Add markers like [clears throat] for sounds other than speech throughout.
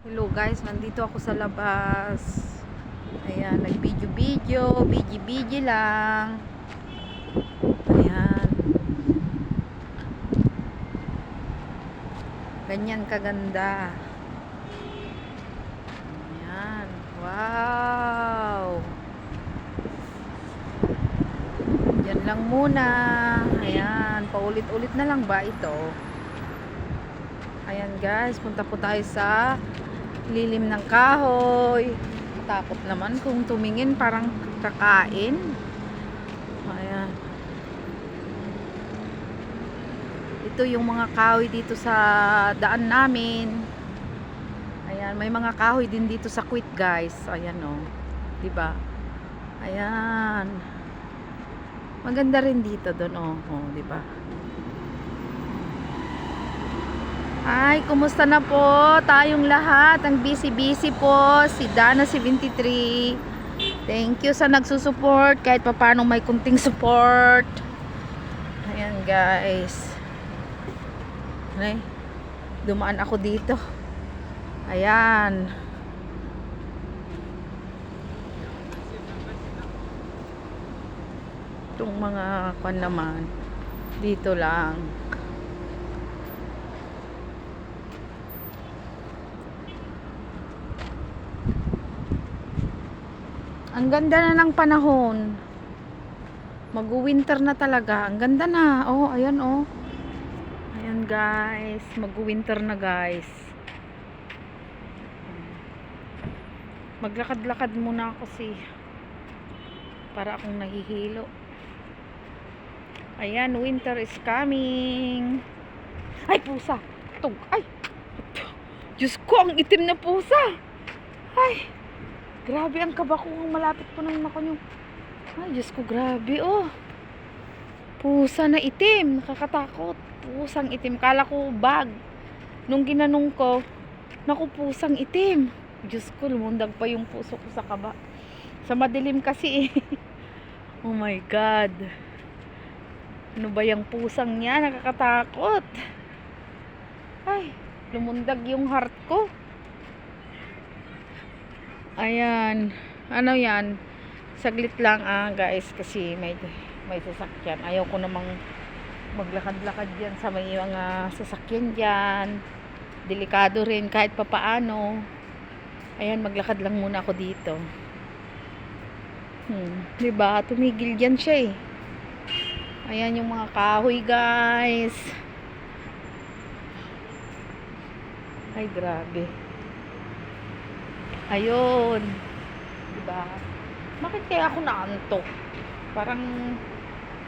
Hello guys, nandito ako sa labas. Ayan, nag-video-video, video-video lang. Ayan. Ganyan kaganda. Ayan. Wow. Yan lang muna. Ayan, paulit-ulit na lang ba ito? Ayan guys, punta po tayo sa lilim ng kahoy. Takot naman kung tumingin parang kakain. Ayan. Ito yung mga kahoy dito sa daan namin. Ayan, may mga kahoy din dito sa quit guys. Ayan oh. 'Di ba? Ayan. Maganda rin dito doon oh, oh 'di ba? Ay, kumusta na po tayong lahat? Ang busy-busy po. Si Dana73. Thank you sa nagsusupport. Kahit pa paano may kunting support. Ayan guys. Ay, dumaan ako dito. Ayan. Itong mga kwan naman. Dito lang. Ang ganda na ng panahon. Mag-winter na talaga. Ang ganda na. Oh, ayan oh. Ayan guys. Mag-winter na guys. Maglakad-lakad muna ako si para akong nahihilo. Ayan, winter is coming. Ay, pusa. Tug. Ay. Diyos ko, ang itim na pusa. Ay. Grabe ang kaba ko malapit po ng ako yung Ay, Diyos ko, grabe oh. Pusa na itim, nakakatakot. Pusang itim. Kala ko bag. Nung ginanong ko, naku, pusang itim. Diyos ko, lumundag pa yung puso ko sa kaba. Sa madilim kasi eh. [laughs] oh my God. Ano ba yung pusang niya? Nakakatakot. Ay, lumundag yung heart ko. Ayan. Ano yan? Saglit lang ah guys kasi may may sasakyan. Ayaw ko namang maglakad-lakad diyan sa may mga sasakyan diyan. Delikado rin kahit papaano. Ayan, maglakad lang muna ako dito. Hmm, 'di ba? Tumigil diyan siya eh. Ayan yung mga kahoy, guys. Ay, grabe. Ayun. Diba? Bakit kaya ako naantok? Parang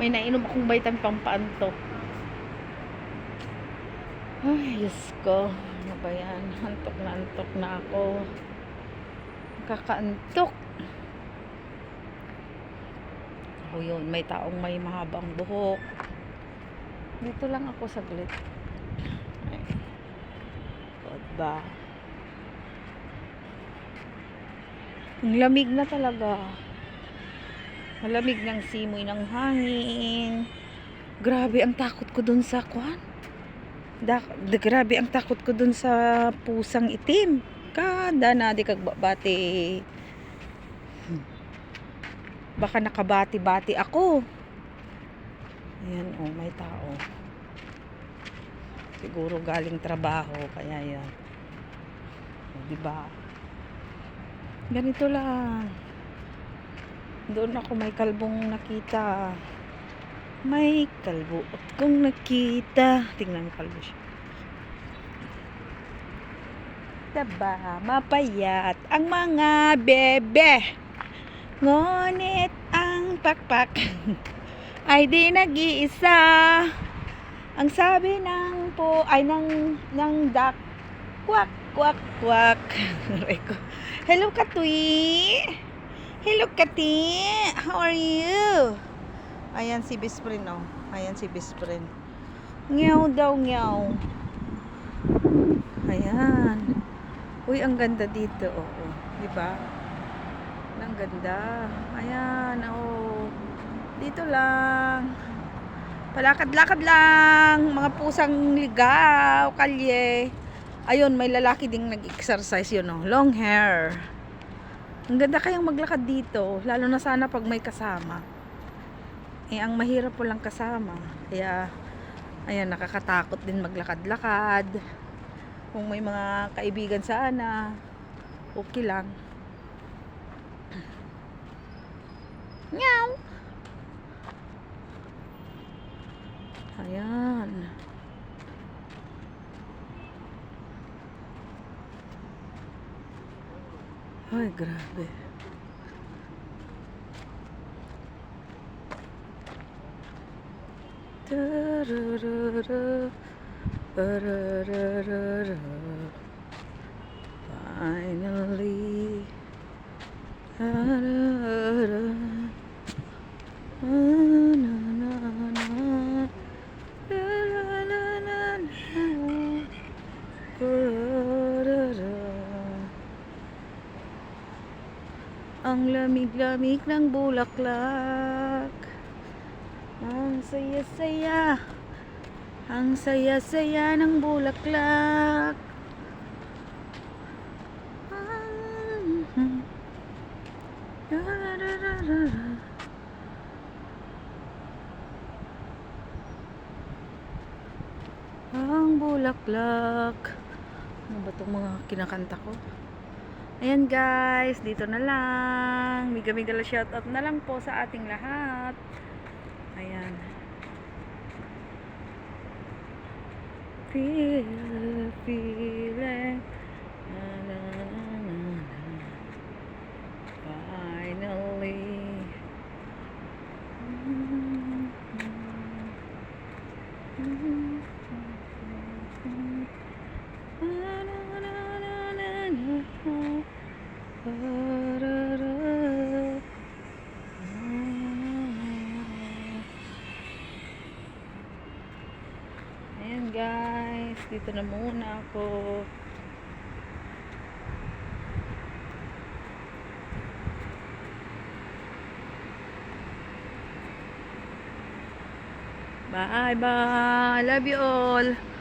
may nainom akong vitamin pampaantok. Ay, Diyos ko. Ano ba yan? Antok na antok na ako. Kakaantok. O yun, may taong may mahabang buhok. Dito lang ako saglit. Ay. O, diba? Ang lamig na talaga. Malamig ng simoy ng hangin. Grabe ang takot ko dun sa kwan. Da, da, grabe ang takot ko dun sa pusang itim. Kada na di kagbabati. Baka nakabati-bati ako. Ayan, oh, may tao. Siguro galing trabaho, kaya yan. O, diba? Ganito lang. Doon ako may kalbong nakita. May kalbo at kung nakita. Tingnan kalbo siya. Diba? Mapayat ang mga bebe. Ngunit ang pakpak [laughs] ay di nag-iisa. Ang sabi ng po ay ng ng duck kwak kwak kwak. [laughs] Hello Katwi. Hello Kati. How are you? Ayan si Bisprin oh. Ayan si Bisprin. Nyaw daw nyaw. Ayan. Uy, ang ganda dito oh. oh. 'Di ba? Ang ganda. Ayan oh. Dito lang. Palakad-lakad lang. Mga pusang ligaw, kalye. Ayun, may lalaki ding nag-exercise yun, oh. Long hair. Ang ganda kayang maglakad dito, lalo na sana pag may kasama. Eh, ang mahirap po lang kasama. Kaya, ayan, nakakatakot din maglakad-lakad. Kung may mga kaibigan sana, okay lang. [clears throat] Meow! Ayan. Ay. Finally. Ang lamig-lamig ng bulaklak. Ang saya-saya. Ang saya-saya ng bulaklak. Ang bulaklak. Ano ba itong mga kinakanta ko? Ayan guys, dito na lang. Miga miga la shoutout na lang po sa ating lahat. Ayan. Feel the feeling. Na, na, na, na, na. Finally. Ayan guys, dito na muna ako. Bye bye. Love you all.